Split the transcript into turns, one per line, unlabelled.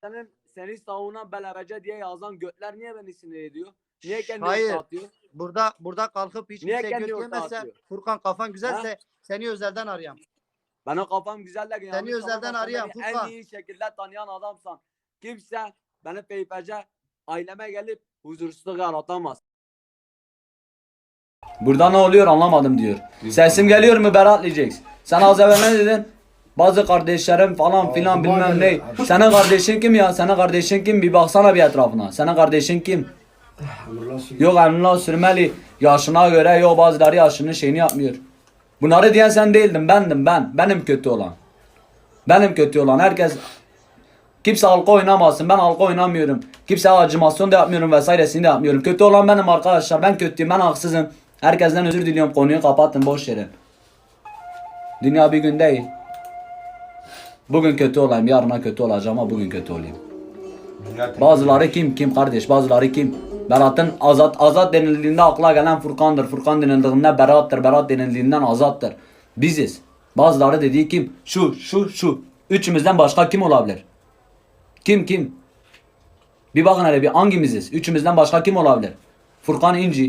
senin seni savunan belebece diye yazan götler niye beni sinir ediyor? Niye kendini
Hayır.
atıyor?
Burada burada kalkıp hiç
Niye
kimse
kendini
göt
ortaya
yemezse
atıyor?
Furkan kafan güzelse seni özelden arayayım.
Benim kafam güzel de
Seni özelden arayan Furkan.
En iyi şekilde tanıyan adamsan. Kimse beni peypece aileme gelip huzursuzluk yaratamaz.
Burada ne oluyor anlamadım diyor. Sesim geliyor mu Berat diyeceksin. Sen az evvel ne dedin? Bazı kardeşlerim falan filan bilmem ne. Senin kardeşin kim ya? Senin kardeşin kim? Bir baksana bir etrafına. Senin kardeşin kim? Yok Emrullah Sürmeli yaşına göre yok bazıları yaşının şeyini yapmıyor. Bunları diyen sen değildin bendim ben. Benim kötü olan. Benim kötü olan herkes Kimse halka oynamasın. Ben halka oynamıyorum. Kimse acımasyon da yapmıyorum vesairesini de yapmıyorum. Kötü olan benim arkadaşlar. Ben kötüyüm. Ben haksızım. Herkesten özür diliyorum. Konuyu kapatın. Boş yere. Dünya bir gün değil. Bugün kötü olayım. Yarına kötü olacağım ama bugün kötü olayım. Bazıları kim kim kardeş bazıları kim? Berat'ın azat azat denildiğinde akla gelen Furkan'dır. Furkan denildiğinde Berat'tır. Berat denildiğinden azattır. Biziz. Bazıları dediği kim? Şu şu şu. Üçümüzden başka kim olabilir? Kim kim? Bir bakın hele bir hangimiziz? Üçümüzden başka kim olabilir? Furkan İnci.